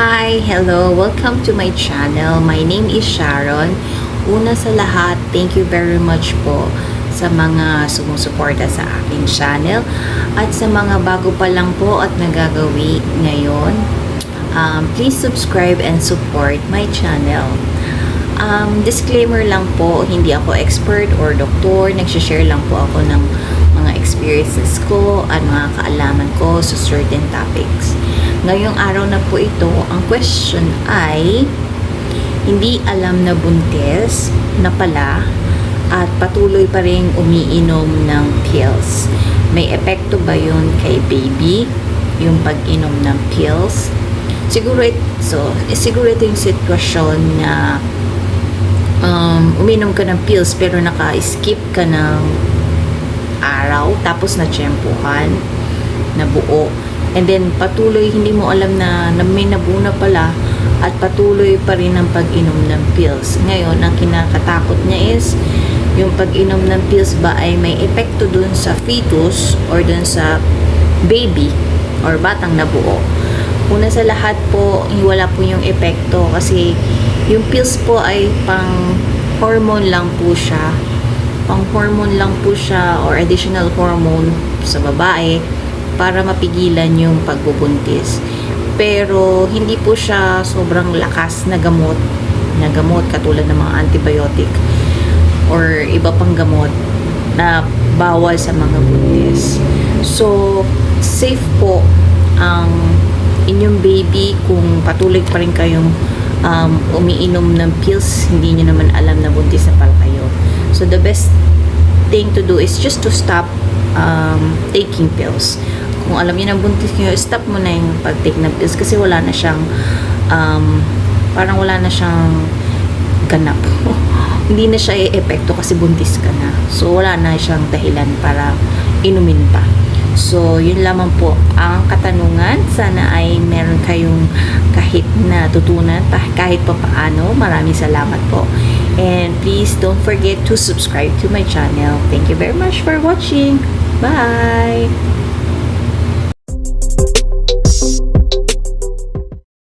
Hi! Hello! Welcome to my channel. My name is Sharon. Una sa lahat, thank you very much po sa mga sumusuporta sa aking channel at sa mga bago pa lang po at nagagawi ngayon. Um, please subscribe and support my channel. Um, disclaimer lang po, hindi ako expert or doktor. Nagsishare lang po ako ng mga experiences ko at mga kaalaman ko sa certain topics. Ngayong araw na po ito, ang question ay hindi alam na buntis na pala at patuloy pa rin umiinom ng pills. May epekto ba yun kay baby? Yung pag-inom ng pills? Siguro, it, so, siguro ito yung sitwasyon na um, uminom ka ng pills pero naka-skip ka ng araw tapos na-tsempuhan na buo and then patuloy hindi mo alam na, na may nabuna pala at patuloy pa rin ang pag-inom ng pills. Ngayon ang kinakatakot niya is yung pag-inom ng pills ba ay may epekto dun sa fetus or dun sa baby or batang nabuo? Una sa lahat po wala po yung epekto kasi yung pills po ay pang hormone lang po siya. Pang hormone lang po siya or additional hormone sa babae para mapigilan yung pagbubuntis. Pero hindi po siya sobrang lakas na gamot na gamot katulad ng mga antibiotic or iba pang gamot na bawal sa mga buntis. So, safe po ang inyong baby kung patuloy pa rin kayong um, umiinom ng pills, hindi nyo naman alam na buntis na pala kayo. So, the best thing to do is just to stop um, taking pills. Kung alam niyo na buntis niyo, stop mo na yung pag-take ng pills kasi wala na siyang um, parang wala na siyang ganap. Hindi na siya e-epekto kasi buntis ka na. So, wala na siyang dahilan para inumin pa. So, yun lamang po ang katanungan. Sana ay meron kayong kahit na tutunan, pa, kahit pa paano. Maraming salamat po. And please don't forget to subscribe to my channel. Thank you very much for watching. Bye!